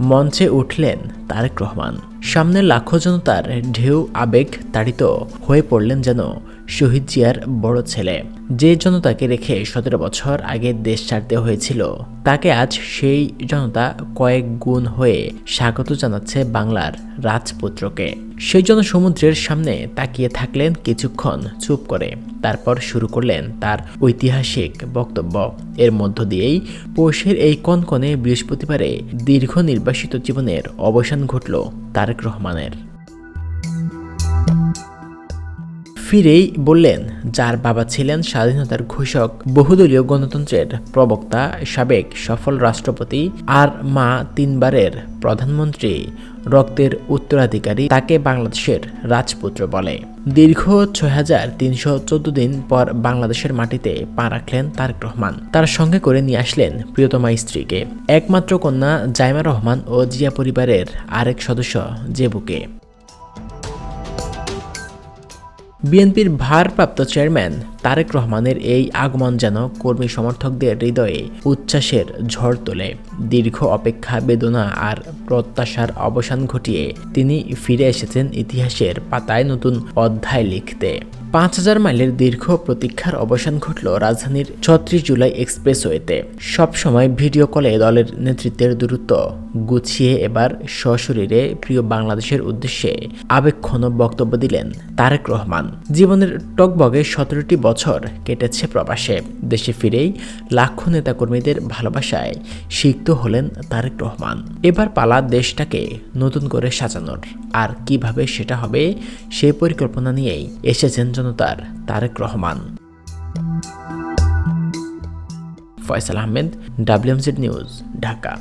মঞ্চে উঠলেন তারেক রহমান। সামনে লাখো জনতার ঢেউ, আবেগ তাড়িত হয়ে পড়লেন যেন শহীদ জিয়ার বড় ছেলে। যে জনতাকে রেখে সতেরো বছর আগে দেশ ছাড়তে হয়েছিল তাকে আজ সেই জনতা কয়েক গুণ হয়ে স্বাগত জানাচ্ছে বাংলার রাজপুত্রকে। সেই জন্য সমুদ্রের সামনে তাকিয়ে থাকলেন কিছুক্ষণ চুপ করে। তারপর শুরু করলেন তার ঐতিহাসিক বক্তব্য। এর মধ্য দিয়েই পৌষের এই কনকনে বৃহস্পতিবারে দীর্ঘ নির্বাসিত জীবনের অবসান ঘটল তারেক রহমানের। ফিরেই বললেন, যার বাবা ছিলেন স্বাধীনতার ঘোষক, বহুদলীয় গণতন্ত্রের প্রবক্তা, সাবেক সফল রাষ্ট্রপতি, আর মা তিনবারের প্রধানমন্ত্রী, রক্তের উত্তরাধিকারী, তাকে বাংলাদেশের রাজপুত্র বলে। দীর্ঘ ছয় হাজার তিনশো চোদ্দ দিন পর বাংলাদেশের মাটিতে পা রাখলেন তারেক রহমান। তার সঙ্গে করে নিয়ে আসলেন প্রিয়তমা স্ত্রীকে। একমাত্র কন্যা জাইমা রহমান ও জিয়া পরিবারের আরেক সদস্য জেবুকে। বিএনপির ভারপ্রাপ্ত চেয়ারম্যান। তারেক রহমানের এই আগমন যেন কর্মী সমর্থকদের হৃদয়ে উচ্ছ্বাসের ঝড় তোলে। দীর্ঘ অপেক্ষা, বেদনা আর প্রত্যাশার অবসান ঘটিয়ে তিনি ফিরে এসেছেন ইতিহাসের পাতায় নতুন অধ্যায় লিখতে। পাঁচ হাজার মাইলের দীর্ঘ প্রতীক্ষার অবসান ঘটল রাজধানীর ছত্রিশ জুলাই এক্সপ্রেসওয়েতে। সবসময় ভিডিও কলে দলের নেতৃত্বের দূরত্ব গুছিয়ে এবার সশরীরে প্রিয় বাংলাদেশের উদ্দেশ্যে আবেক্ষণ বক্তব্য দিলেন তারেক রহমান। জীবনের টকবগে সতেরোটি বছর কেটেছে প্রবাসে। দেশে ফিরেই লাখো নেতাকর্মীদের ভালোবাসায় সিক্ত হলেন তারেক রহমান। এবার পালা দেশটাকে নতুন করে সাজানোর। আর কীভাবে সেটা হবে সেই পরিকল্পনা নিয়েই এসেছেন জনতার Tarique Rahman. Faisal Ahmed WMZ news, Dhaka.